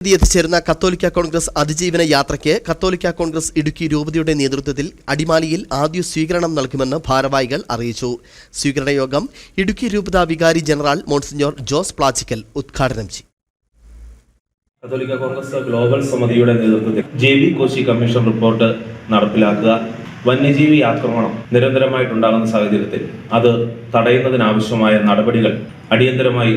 തീയതി എത്തിച്ചേരുന്ന കത്തോലിക്ക കോൺഗ്രസ് അതിജീവന യാത്രയ്ക്ക് കത്തോലിക്ക കോൺഗ്രസ് ഇടുക്കി രൂപതയുടെ നേതൃത്വത്തിൽ അടിമാലിയിൽ ആദ്യ സ്വീകരണം നൽകുമെന്ന് ഭാരവാഹികൾ അറിയിച്ചു. സ്വീകരണ യോഗം ഇടുക്കി രൂപത വികാരി ജനറൽ മോൺസിഞ്ഞോർ ജോസ് പ്ലാച്ചിക്കൽ ഉദ്ഘാടനം ചെയ്തു കത്തോലിക്ക കോൺഗ്രസ് ഗ്ലോബൽ സമിതിയുടെ നേതൃത്വത്തിൽ J B Koshy commission report നടപ്പിലാക്കുക. വന്യജീവി ആക്രമണം നിരന്തരമായിട്ടുണ്ടാകുന്ന സാഹചര്യത്തിൽ അത് തടയുന്നതിനാവശ്യമായ നടപടികൾ അടിയന്തരമായി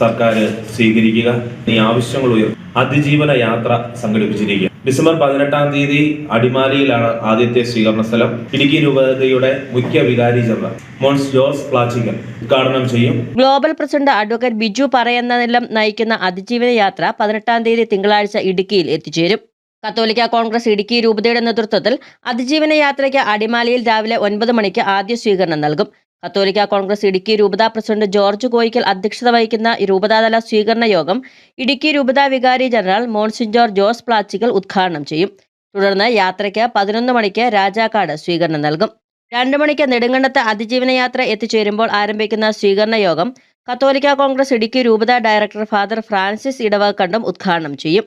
സർക്കാർ സ്വീകരിക്കുക ഈ ആവശ്യങ്ങൾ ഉയർ അതിജീവന യാത്ര സംഘടിപ്പിച്ചിരിക്കുക ഡിസംബർ പതിനെട്ടാം തീയതി അടിമാലിയിലാണ് ആദ്യത്തെ സ്വീകരണ സ്ഥലം. ഇടുക്കി രൂപതയുടെ മുഖ്യ വികാരി ജനറൽ മോൺസ് ജോസ് പ്ലാച്ചിക്കൽ ഉദ്ഘാടനം ചെയ്യും. ഗ്ലോബൽ പ്രസിഡന്റ് അഡ്വക്കേറ്റ് ബിജു പറയുന്നതിലും നയിക്കുന്ന അതിജീവന യാത്ര പതിനെട്ടാം തീയതി തിങ്കളാഴ്ച ഇടുക്കിയിൽ എത്തിച്ചേരും. കത്തോലിക്ക കോൺഗ്രസ് ഇടുക്കി രൂപതയുടെ നേതൃത്വത്തിൽ അതിജീവന യാത്രയ്ക്ക് അടിമാലിയിൽ രാവിലെ ഒൻപത് മണിക്ക് ആദ്യ സ്വീകരണം നൽകും. കത്തോലിക്ക കോൺഗ്രസ് ഇടുക്കി രൂപതാ പ്രസിഡന്റ് ജോർജ് കോയിക്കൽ അധ്യക്ഷത വഹിക്കുന്ന രൂപതാതല സ്വീകരണ യോഗം ഇടുക്കി രൂപത വികാരി ജനറൽ മോൺസിഞ്ചോർ ജോസ് പ്ലാച്ചിക്കൽ ഉദ്ഘാടനം ചെയ്യും. തുടർന്ന് യാത്രയ്ക്ക് പതിനൊന്ന് മണിക്ക് രാജാക്കാട് സ്വീകരണം നൽകും. രണ്ടു മണിക്ക് നെടുങ്കണ്ടത്ത് അതിജീവന യാത്ര എത്തിച്ചേരുമ്പോൾ ആരംഭിക്കുന്ന സ്വീകരണ യോഗം കത്തോലിക്ക കോൺഗ്രസ് ഇടുക്കി രൂപത ഡയറക്ടർ ഫാദർ ഫ്രാൻസിസ് ഇടവകണ്ടും ഉദ്ഘാടനം ചെയ്യും.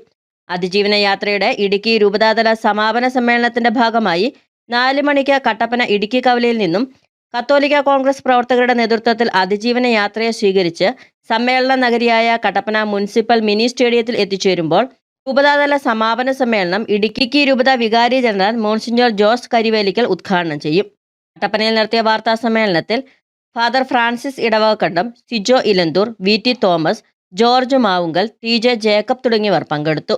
അതിജീവന യാത്രയുടെ ഇടുക്കി രൂപതാതല സമാപന സമ്മേളനത്തിന്റെ ഭാഗമായി നാല് മണിക്ക് കട്ടപ്പന ഇടുക്കി കവലയിൽ നിന്നും കത്തോലിക്ക കോൺഗ്രസ് പ്രവർത്തകരുടെ നേതൃത്വത്തിൽ അതിജീവന യാത്രയെ സ്വീകരിച്ച് സമ്മേളന നഗരിയായ കട്ടപ്പന മുനിസിപ്പൽ മിനി സ്റ്റേഡിയത്തിൽ എത്തിച്ചേരുമ്പോൾ രൂപതാതല സമാപന സമ്മേളനം ഇടുക്കിക്ക് രൂപത വികാരി ജനറൽ മോൺസിഞ്ഞോർ ജോസ് കരിവേലിക്കൽ ഉദ്ഘാടനം ചെയ്യും. കട്ടപ്പനയിൽ നടത്തിയ വാർത്താ സമ്മേളനത്തിൽ father Francis Edavakandam Sijo Elanthoor V T Thomas George Mavunkal T J Jacob തുടങ്ങിയവർ പങ്കെടുത്തു.